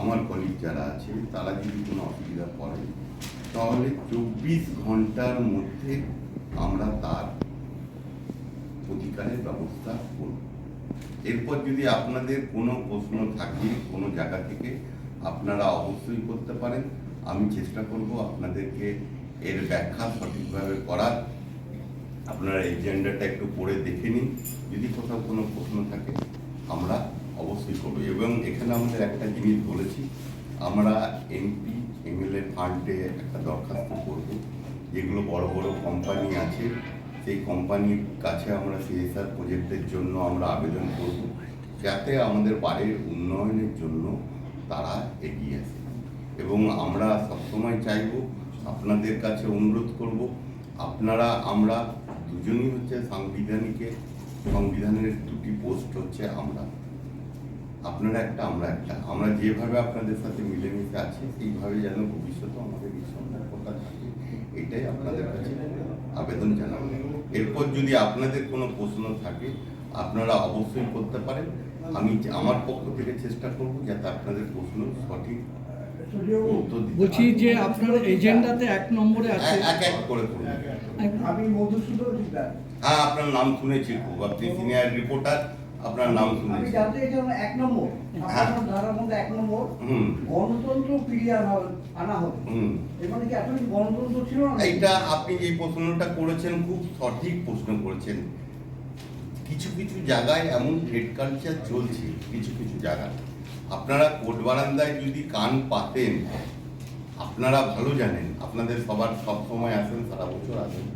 আমার কলিগ যারা আছে, তারা যদি কোনো অসুবিধা পড়ে তাহলে চব্বিশ ঘণ্টার মধ্যে আমরা তার প্রতিকারের ব্যবস্থা করব। এরপর যদি আপনাদের কোনো প্রশ্ন থাকে কোনো জায়গা থেকে, আপনারা অবশ্যই করতে পারেন। আমি চেষ্টা করব আপনাদেরকে এর ব্যাখ্যা সঠিকভাবে করার। আপনারা এজেন্ডাটা একটু পড়ে দেখে নিন। যদি কোথাও কোনো প্রশ্ন থাকে, আমরা অবশ্যই করব। এবং এখানে আমাদের একটা জিনিস বলেছি, আমরা এমপি এমএলএ ফান্ডে একটা দরখাস্ত করব, যেগুলো বড় বড় কোম্পানি আছে। সেই কোম্পানির কাছে আমরা সিএসআর প্রজেক্টের জন্য আমরা আবেদন করব, যাতে আমাদের বাড়ির উন্নয়নের জন্য তারা এগিয়ে আসে। এবং আমরা সবসময় চাইব, আপনাদের কাছে অনুরোধ করব, আপনারা, আমরা দুজনই হচ্ছে সাংবিধানিকে, সংবিধানের দুটি পোস্ট হচ্ছে আমরা। আপনারা একটা আমরা একটা। আমরা যেভাবে আপনাদের সাথে মিলেমিশে আছি সেইভাবে যেন ভবিষ্যতে আমাদের এই সম্পর্কটা থাকে এটাই আপনাদের কাছে আবেদন জানাব। এরপর যদি আপনাদের কোনো প্রশ্ন থাকে আপনারা অবশ্যই করতে পারেন। আমি আমার পক্ষ থেকে চেষ্টা করব যাতে আপনাদের প্রশ্ন সঠিক উত্তর বলছি যে আপনার এজেন্ডাতে এক নম্বরে আছে। এক- এক এক করে করুন। আমি মধুসূদন হ্যাঁ আপনার নাম শুনেছি খুব। আপনি সিনিয়র রিপোর্টার। আপনার নাম আমি জানতে চাইছিলাম এক নম্বর। হ্যাঁ। আপনার ধারার মধ্যে এক নম্বর গণতন্ত্র ফিরিয়ে আনা আনা হবে। মানে কি এতদিন গণতন্ত্র ছিল না? এটা আপনি যে প্রশ্নটা করেছেন খুব সঠিক প্রশ্ন করেছেন। কিছু কিছু জায়গায় এমন হেড কালচার চলছে কিছু কিছু জায়গায়। আপনারা কোর্ট বারান্দায় যদি কান পাতেন আপনারা ভালো জানেন আপনাদের সবার সব সময় আসেন সারা বছর আসেন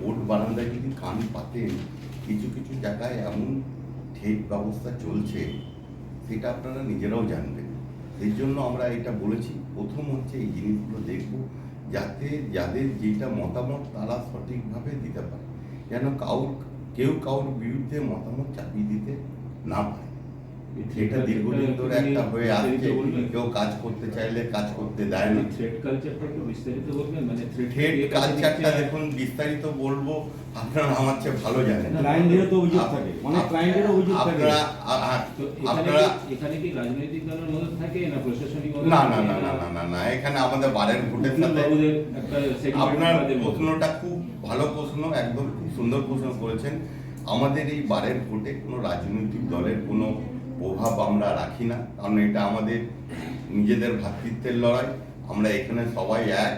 কোর্ট বারান্দায় যদি কান পাতেন কিছু কিছু জায়গায় এমন ঠেক ব্যবস্থা চলছে, সেটা আপনারা নিজেরাও জানবেন। সেই জন্য আমরা এটা বলেছি, প্রথম হচ্ছে এই জিনিসগুলো দেখব, যাতে যাদের যেটা মতামত তারা সঠিকভাবে দিতে পারে। যেন কাউর, কেউ কাউর বিরুদ্ধে মতামত চাপিয়ে দিতে না পারে। সেটা দীর্ঘদিন ধরে একটা হয়ে আসছে। কেউ কাজ করতে চাইলে কাজ করতে দেয় না। থ্রেড কালচারটা একটু বিস্তারিত বলবেন? মানে থ্রেড কালচারটা দেখুন বিস্তারিত বলব আপনারা আমার চেয়ে ভালো জানেন। ক্লায়েন্টেরও তো অভিযোগ থাকে। অনেক ক্লায়েন্টেরও অভিযোগ থাকে। আপনারা এখানে কি- রাজনৈতিক দলের থাকে না প্রশাসনিক না না না না না না না। এখানে আমাদের বারের ভোটের সাথে আপনার প্রশ্নটা খুব ভালো প্রশ্ন একদম খুব সুন্দর প্রশ্ন করেছেন। আমাদের এই বারের ভোটে কোনো রাজনৈতিক দলের কোনো প্রভাব আমরা রাখি না কারণ এটা আমাদের নিজেদের ভ্রাতৃত্বের লড়াই। আমরা এখানে সবাই এক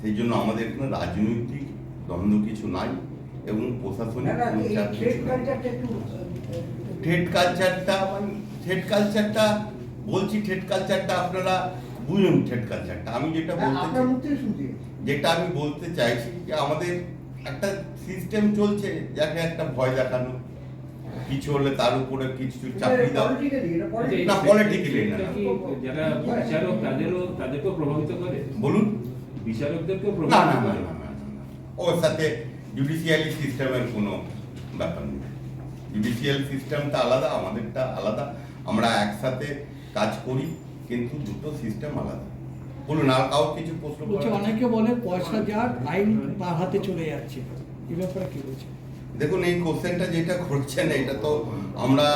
সেই জন্য আমাদের কোনো রাজনৈতিক দ্বন্দ্ব কিছু নাই এবং প্রশাসনিক নাই। কালচারটা ট্রেড কালচারটা বলছি ট্রেড কালচারটা আপনারা বুঝুন ট্রেড কালচারটা আমি যেটা হ্যাঁ, বলতে যেটা আমি বলতে চাইছি যে আমাদের একটা সিস্টেম চলছে যাকে একটা ভয় দেখানো। কিছু হলে তার উপরে কিছু চাপিয়ে দাও। আচ্ছা, পলিটিক্যালি না, না। যারা বিচারক তাদেরও তাদেরকেও প্রভাবিত করে? বলুন। বিচারকদেরকেও প্রভাবিত না না না না না, না। ওর সাথে জুডিশিয়ালি সিস্টেমের কোনো ব্যাপার নেই। জুডিশিয়াল সিস্টেমটা আলাদা আমাদেরটা আলাদা। আমরা একসাথে কাজ করি কিন্তু দুটো সিস্টেম আলাদা। বলুন আর কাউ কিছু প্রশ্ন অনেকে বলে পয়সা যার আইন তার হাতে চলে যাচ্ছে। এই ব্যাপারে কি বলছে দেখুন, এই কোশ্চেনটা যেটা করছেন এটা তো আমরা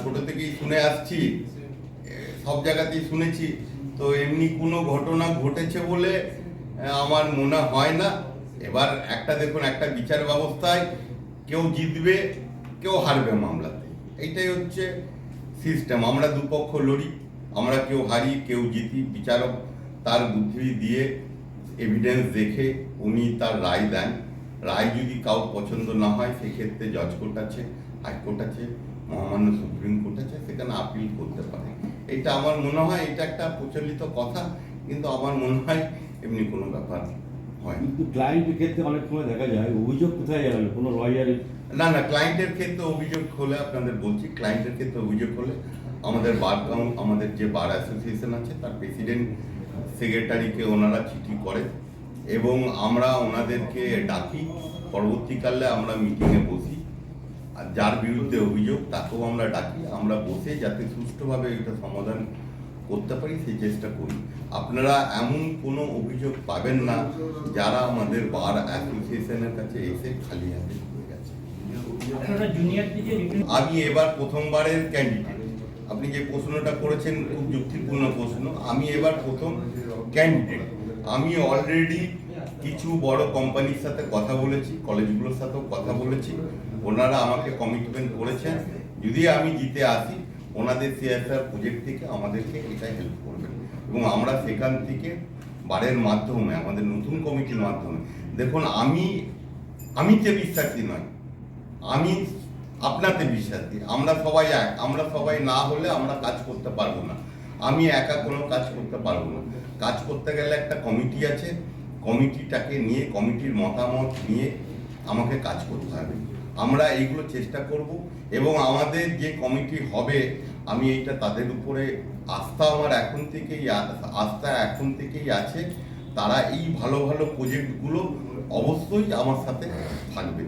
ছোট থেকেই শুনে আসছি সব জায়গাতেই শুনেছি। তো এমনি কোনো ঘটনা ঘটেছে বলে আমার মনে হয় না। এবার একটা দেখুন, একটা বিচার ব্যবস্থায় কেউ জিতবে, কেউ হারবে মামলাতে। এইটাই হচ্ছে সিস্টেম আমরা দুপক্ষ লড়ি, আমরা কেউ হারি, কেউ জিতি। বিচারক তার বুদ্ধি দিয়ে এভিডেন্স দেখে উনি তার রায় দেন। রায় যদি কাউ পছন্দ না হয় সেক্ষেত্রে জজ কোর্ট আছে হাইকোর্ট আছে মহামান্য সুপ্রিম কোর্ট আছে সেখানে আপিল করতে পারে। এটা আমার মনে হয় এটা একটা প্রচলিত কথা কিন্তু আমার মনে হয় এমনি কোনো ব্যাপার হয় কিন্তু ক্লায়েন্টের ক্ষেত্রে অনেক সময় দেখা যায় অভিযোগ কোথায় জানাবে কোনো লয়ারের না না ক্লায়েন্টের ক্ষেত্রে অভিযোগ হলে আপনাদের বলছি ক্লায়েন্টের ক্ষেত্রে অভিযোগ হলে আমাদের বার আমাদের যে বার অ্যাসোসিয়েশন আছে তার প্রেসিডেন্ট সেক্রেটারিকে ওনারা চিঠি করে। এবং আমরা ওনাদেরকে ডাকি। পরবর্তীকালে আমরা মিটিংয়ে বসি। আর যার বিরুদ্ধে অভিযোগ তাকেও আমরা ডাকি। আমরা বসে যাতে সুষ্ঠুভাবে এটা সমাধান করতে পারি সেই চেষ্টা করি। আপনারা এমন কোনো অভিযোগ পাবেন না যারা আমাদের বার অ্যাসোসিয়েশনের কাছে এসে খালি হাতে গেছে। আমি এবার প্রথমবারের ক্যান্ডিডেট আপনি যে প্রশ্নটা করেছেন খুব যুক্তিপূর্ণ প্রশ্ন। আমি এবার প্রথম ক্যান্ডিডেট আমি অলরেডি কিছু বড় কোম্পানির সাথে কথা বলেছি কলেজগুলোর সাথেও কথা বলেছি। ওনারা আমাকে কমিটমেন্ট করেছেন। যদি আমি জিতে আসি, ওনাদের সিএসআর প্রজেক্ট থেকে আমাদেরকে এটা হেল্প করবেন এবং আমরা সেখান থেকে বারের মাধ্যমে, আমাদের নতুন কমিটির মাধ্যমে। দেখুন, আমি আমি যে বিশ্বাসী নয়, আমি আপনাতে বিশ্বাসী। আমরা সবাই এক, আমরা সবাই না হলে আমরা কাজ করতে পারব না। আমি একা কোনো কাজ করতে পারব না। কাজ করতে গেলে একটা কমিটি আছে। কমিটিটাকে নিয়ে, কমিটির মতামত নিয়ে আমাকে কাজ করতে হবে। আমরা এইগুলো চেষ্টা করব এবং আমাদের যে কমিটি হবে, আমি এইটা তাদের উপরে আস্থা আমার এখন থেকেই আস্থা এখন থেকেই আছে। তারা এই ভালো ভালো প্রজেক্টগুলো অবশ্যই আমার সাথে থাকবে।